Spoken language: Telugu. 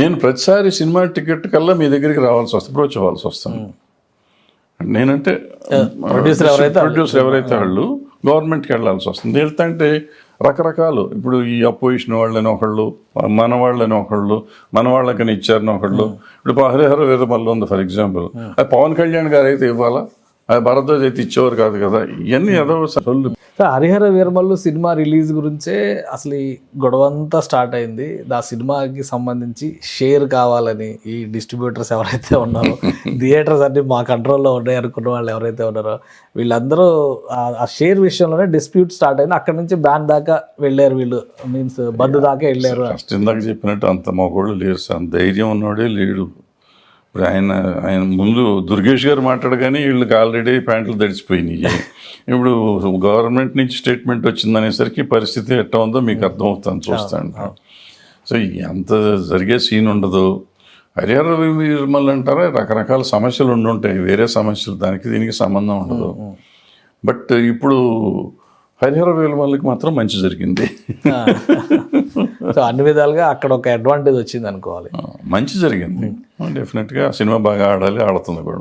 నేను ప్రతిసారి సినిమా టికెట్ కల్లా మీ దగ్గరికి రావాల్సి వస్తుంది అప్రోచ్ అవ్వాల్సి వస్తాను నేనంటే producer ఎవరైతే ప్రొడ్యూసర్ ఎవరైతే వాళ్ళు గవర్నమెంట్కి వెళ్ళాల్సి వస్తుంది. వెళ్తుంటే రకరకాలు. ఇప్పుడు ఈ అపోజిషన్ వాళ్ళని ఒకళ్ళు మన వాళ్ళని ఒకళ్ళు మన వాళ్ళకని ఇచ్చారని ఒకళ్ళు. ఇప్పుడు హరిహర వీరమల్లు ఉంది ఫర్ ఎగ్జాంపుల్ అది పవన్ కళ్యాణ్ గారు అయితే ఇవ్వాలా? అది భరద్వాజ్ అయితే ఇచ్చేవారు కాదు కదా? ఇవన్నీ ఏదో హరిహర వీరమల్లు సినిమా రిలీజ్ గురించే అసలు ఈ గొడవంతా స్టార్ట్ అయింది. ఆ సినిమాకి సంబంధించి షేర్ కావాలని ఈ డిస్ట్రిబ్యూటర్స్ ఎవరైతే ఉన్నారో థియేటర్స్ అన్ని మా కంట్రోల్లో ఉన్నాయి అనుకున్న వాళ్ళు ఎవరైతే ఉన్నారో వీళ్ళందరూ ఆ- షేర్ విషయంలోనే డిస్ప్యూట్ స్టార్ట్ అయింది. అక్కడ నుంచి బ్యాన్ దాకా వెళ్ళారు వీళ్ళు. మీన్స్ బంద్ దాకా వెళ్ళారు. ఇందాక చెప్పినట్టు అంత మగోళ్ళు లేరు సార్. అంత ధైర్యం ఉన్నవాడే లేడు. ఇప్పుడు ఆయన ఆయన ముందు దుర్గేష్ గారు మాట్లాడగానే వీళ్ళకి ఆల్రెడీ ప్యాంట్లు తడిచిపోయినాయి. ఇప్పుడు గవర్నమెంట్ నుంచి స్టేట్మెంట్ వచ్చిందనేసరికి పరిస్థితి ఎట్లా ఉందో మీకు అర్థమవుతుంది చూస్తాను. సో అంత జరిగే సీన్ ఉండదు. హరిహర నిర్మల్ అంటారా? రకరకాల సమస్యలు ఉండి ఉంటాయి వేరే సమస్యలు దానికి దీనికి సంబంధం ఉండదు. బట్ ఇప్పుడు హరిహర వేలమల్లకి మాత్రం మంచి జరిగింది. సో అన్ని విధాలుగా అక్కడ ఒక అడ్వాంటేజ్ వచ్చింది అనుకోవాలి మంచి జరిగింది. డెఫినెట్గా సినిమా బాగా ఆడాలి ఆడుతుంది కూడా.